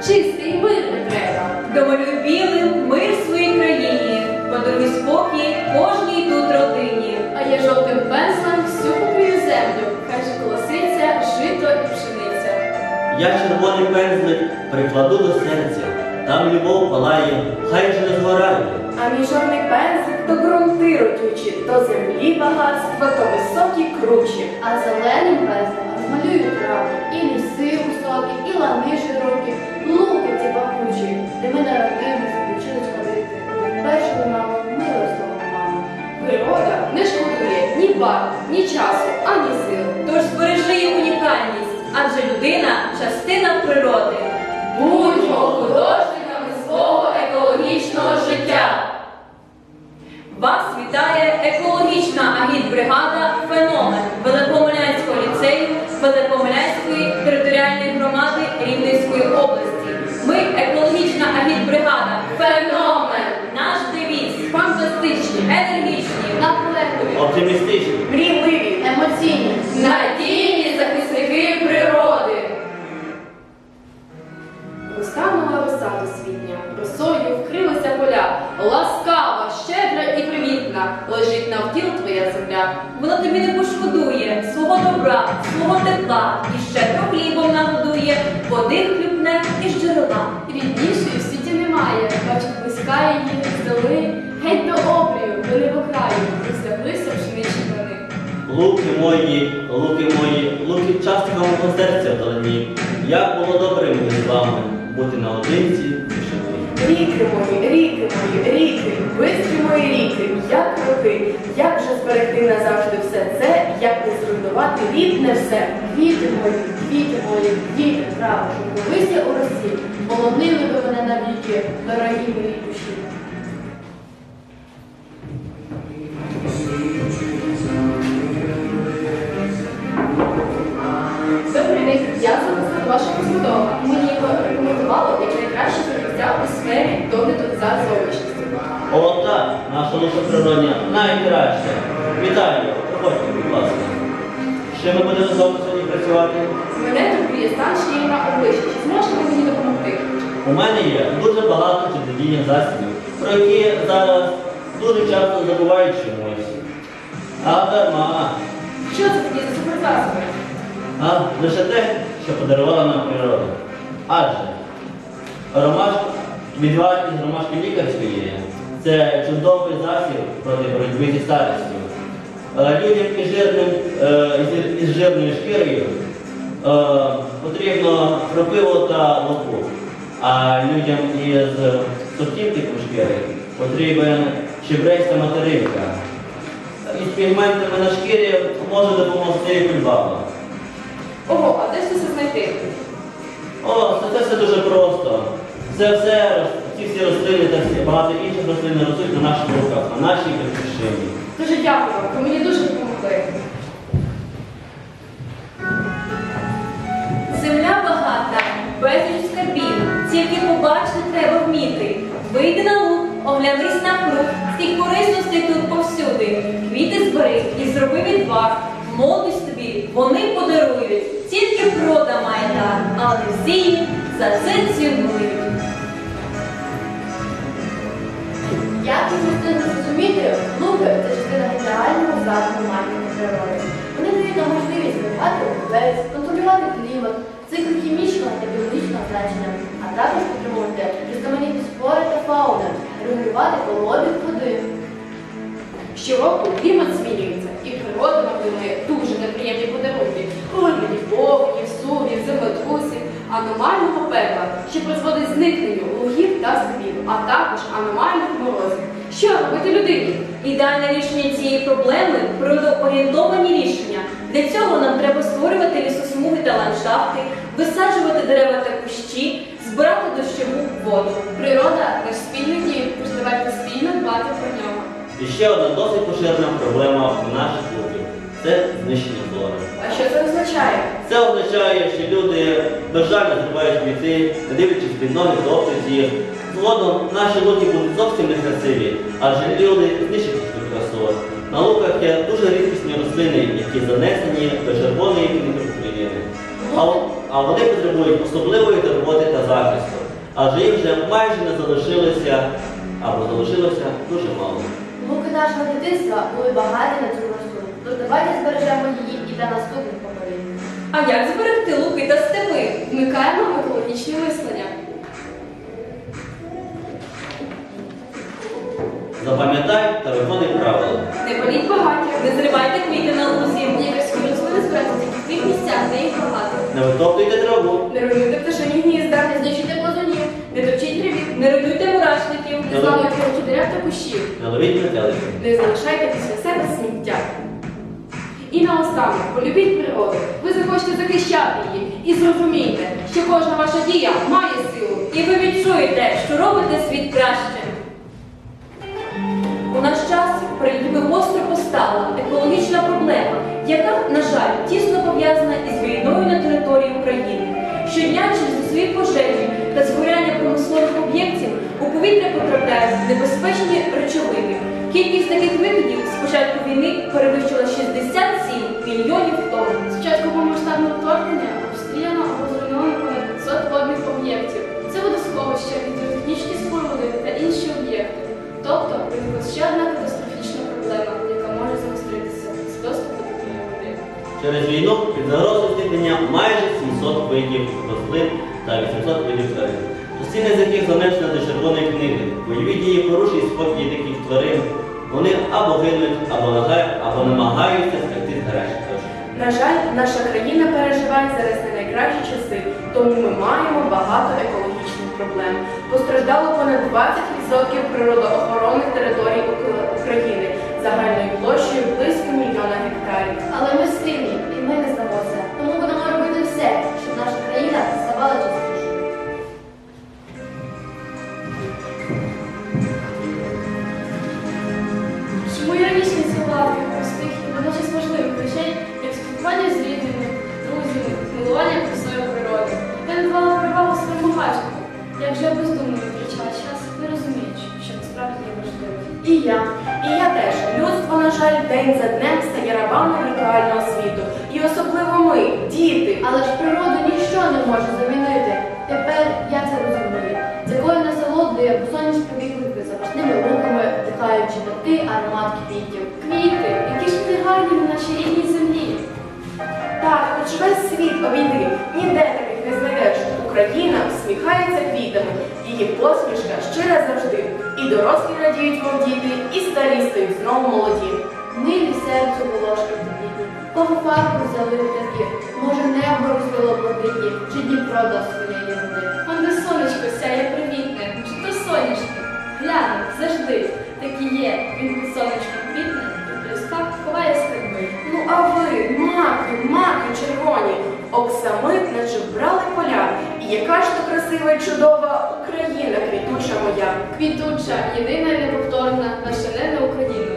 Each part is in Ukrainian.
чистий і мирний треба. Домалюй білим мир своїй країні, подаруй спокій кожній тут родині. А я жовтим пензлем всю покрию землю, хай же колоситься жито і пшениця. Я червоний пензлик прикладу до серця, там любов палає, хай же не згорає. А мій чорний пензик то ґрунти родючі, то землі багатства, то високі кручі. А зеленим пензлем розмалюю траву, і ліси високі, і лани широкі, луки ці пахучі, де ми народились, вчились ходити. Першого маму ми ростого маму. Природа не шкодує ні бар, ні часу, ані сил. Тож збережи унікальність, адже людина частина природи. Будьмо Оптимістичні. мрійливі, емоційні, надійні захисники природи. Розтанула роса досвітня, росою вкрилися поля. Ласкава, щедра і привітна, лежить навтіл твоя земля. Вона тобі не пошкодує свого добра, свого тепла Луки мої, луки мої, луки частка мого серця вдалині. Як було добре мені з вами бути наодинці в тишині. Ріки мої, ріки мої, ріки, бистрі мої ріки, як роки, як же зберегти назавжди все це, як не зруйнувати рідне все. Квіти мої, квіти мої, діти, право, повися у росі, полонили ви мене навіки, дорогі мої душі. Природня найкраща. Вітаю, проходьте, будь ласка. Ще ми будемо з вами сьогодні працювати? Мене турбує стан шиї на обличчі. Чи зможете ви мені допомогти? У мене є дуже багато чудодійних засобів, про які зараз дуже часто забувають чомусь. А дарма. Що це такі за суперзасоби? А лише те, що подарувала нам природа. Адже ромашка, відвар із ромашки лікарської це чудовий засіб проти боротьби зі старістю. Е, Людям із, жирним, е, із- жирною шкірою е, потрібно кропиво та локу, а людям із сухим типом шкіри потрібен чебрецька материнка. Із пігментами на шкірі може допомогти кульбаба. Ого, а де ж це знайти? О, це все дуже просто. Це все, ці всі рослини та всі багато інших рослин ростуть на наших руках, на нашій батьківщині. Дуже дякую вам, ви мені дуже допомогли. Земля багата, безліч скарбів, тільки побачити треба вміти. Вийди на луг, оглянись навкруг, скільки корисностей тут повсюди. Квіти збери і зроби відвар. Молодість тобі вони подарують. Тільки природа має дар, але всі за це цінують. Регулювати колобіг води. Щороку клімат змінюється, і природа нам дарує дуже неприємні подарунки вигляді повенів, сувів, землетрусів, аномального пекла, що призводить зникненню лугів та степів, а також аномальних морозів. Що робити людині? Ідеальне рішення цієї проблеми природоорієнтовані рішення. Для цього нам треба створювати лісосмуги та ландшафти, висаджувати дерева та кущі, збирати дощову воду. Природа наш спільний давайте спільно дбати про нього. І ще одна досить поширена проблема у наших луків це знищення флори. А що це означає? Це означає, що люди безжально зривають квіти, не дивлячись під ноги до їх. Згодом наші луки будуть зовсім некрасиві, адже люди знищать цю красу. На луках є дуже рідкісні рослини, які занесені до червоної. А а вони потребують особливої турботи та захисту, адже їх вже майже не залишилося або залишилося дуже мало. Луки нашого дитинства були багаті на цю красу. Тож давайте збережемо її і для наступних поколінь. А як зберегти луки та степи? Вмикаємо в екологічне мислення. Запам'ятай та виконуй правила. Не паліть багаття. Не зривайте квіти на лузі. Лікарські рослини збираються тільки в тих місцях, де їх багато. Не витоптуйте траву, Не руйнуйте пташині гнізда, Не знищуйте плазунів. Не точіть ревіт, Не руйнуйте мурашників. не зламуйте гілки дерев та кущів, не ловіть метеликів. не залишайте після себе сміття. І наостанок, полюбіть природу. Ви захочете захищати її і зрозумійте, що кожна ваша дія має силу. І ви відчуєте, що робите світ краще. У наш час перед людьми гостро постала екологічна проблема, яка, на жаль, тісно пов'язана із війною на території України. Щодня через свої пожежі та згоряння промислових об'єктів у повітря потрапляють небезпечні речовини. Кількість таких викидів з початку війни перевищила 67 мільйонів тонн. З початку повномасштабного вторгнення обстріляно або зруйновано понад 500 водних об'єктів. Це водосховища, гідротехнічні споруди та інші об'єкти. Тобто ще одна катастрофічна проблема, Через війну під загрозою зникнення майже 700 видів рослин та 800 видів тварин. Частина з яких занесена до червоної книги. Бойові дії порушують спокій диких тварин. Вони або гинуть, або нага- або намагаються втекти з гаражі. На жаль, наша країна переживає зараз не найкращі часи, тому ми маємо багато екологічних проблем. Постраждало понад 20% природоохоронних територій України загальною площею близько мільйона гектарів. Але ми жаль, день за днем стає рабами віртуального світу. І особливо ми, діти. Але ж природу ніщо не може замінити. Тепер я це розумію. З якою насолодою я сонячні віконки запашними луками, вдихаючи такий аромат квітів. Квіти, які ж вони гарні на нашій рідній землі. Так, хоч весь світ обійди, ніде таких не знайдеш. Україна всміхається квітами, її посмішка щира завжди. І дорослі радіють, мов діти, і старі стають знову молоді. Милі серцю волошки тендітні, кого фарбу взяли у такі, може небо розлило блакитні, чи Дніпро дав своєї води. Он де сонечко сяє привітне, чи то сонячне. Гляне, завжди, так і є. Він під сонечком квітне, і листах ховає скарби. Ну а ви, маки, маки червоні, оксамит, наче вбрали поля. І яка ж то красива і чудова Україна, квітуча моя. Квітуча, єдина і неповторна, наша ненна Україна.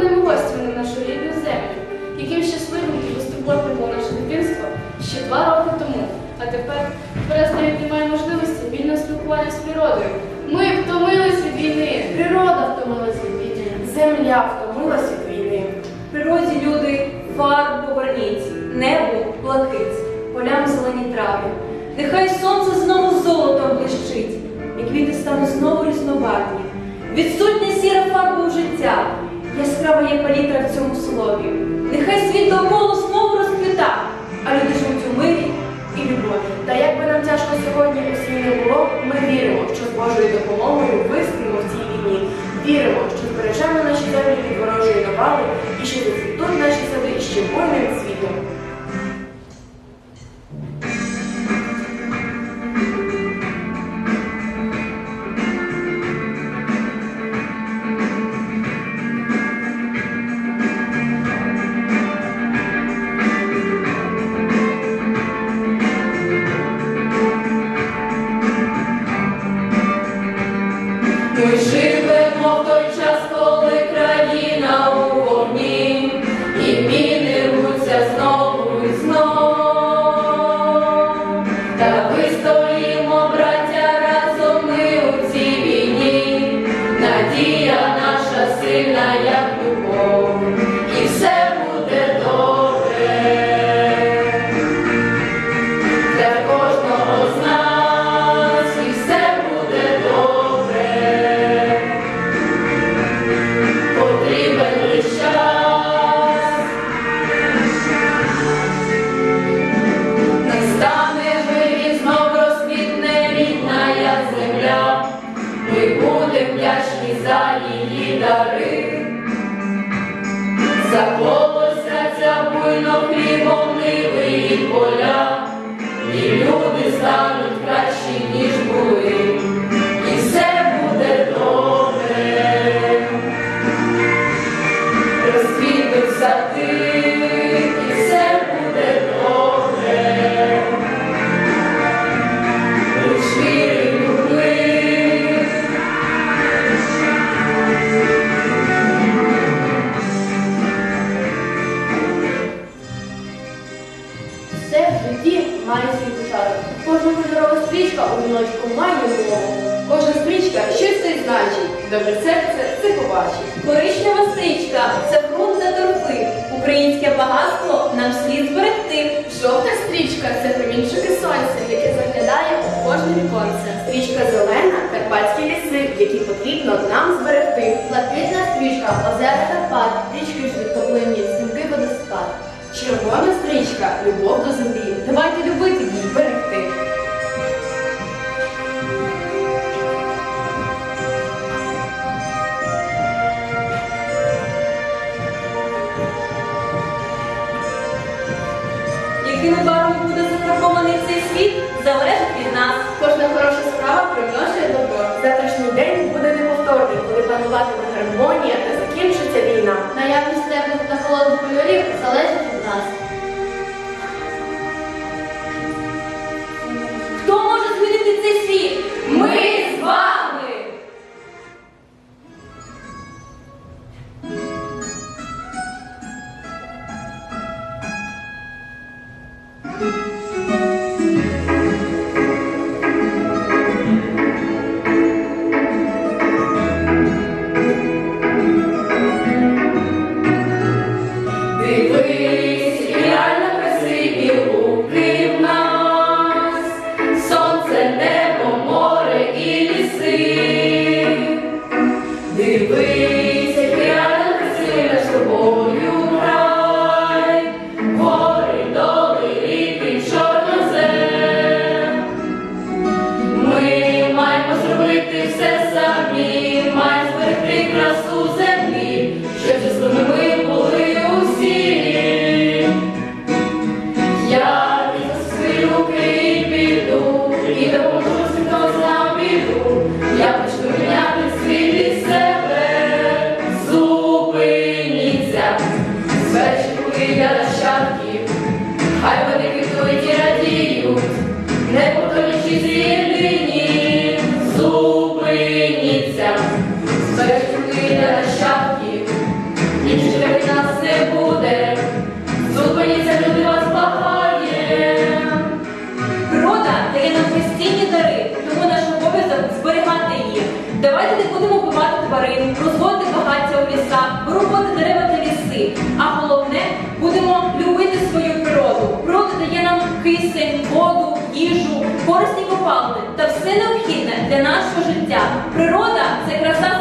Непроханими гостями на нашу рідну землю, яким щасливим і безтурботним було наше дитинство ще два роки тому. А тепер, навіть немає можливості вільного спілкування з природою. Ми втомились від війни. Природа втомилась від війни. Земля втомилась від війни. В природі люди фарбу поверніть, небу блакить, полям зелені трави. Нехай сонце знову золотом блищить, і квіти стануть знову різнобарвні. Відсутня сіра фарба у життя, яскрава є палітра в цьому слові. Нехай світ довкола знову розквіта, а люди живуть у мирі і любові. Та як би нам тяжко сьогодні усім не було, ми віримо, що з Божою допомогою вистоїмо в цій війні. Віримо, що збережемо наші землі від ворожої навали і що зацвітуть наші сади ще буйним цвітом. Ми стрічка у має мову. Кожна стрічка щось це значить. Добре серце це побачить. Коричнева стрічка це грунт та торфи. Українське багатство нам слід зберегти. Жовта стрічка це промінчики сонця, яке заглядає у кожне віконце. Стрічка зелена карпатські ліси, які потрібно нам зберегти. Блакитна стрічка, озера Карпат, річки ж відтоплені, стрімки водоспад. Червона стрічка любов до землі. Давайте любити її, світ, залежить від нас. Кожна хороша справа приношує добро. Завтрашній день буде неповторний, коли пануватиме гармонія та закінчиться війна. Наявність теплих та холодних кольорів залежить від нас. Хто може змінити цей світ? Ми з вами! Дивись, дає нам постійні дари, тому наш обов'язок зберігати її. Давайте не будемо вбивати тварин, розводити багаття у лісах, вирубати дерева та ліси. А головне, будемо любити свою природу. Природа дає нам кисень, воду, їжу, корисні копалини та все необхідне для нашого життя. Природа це краса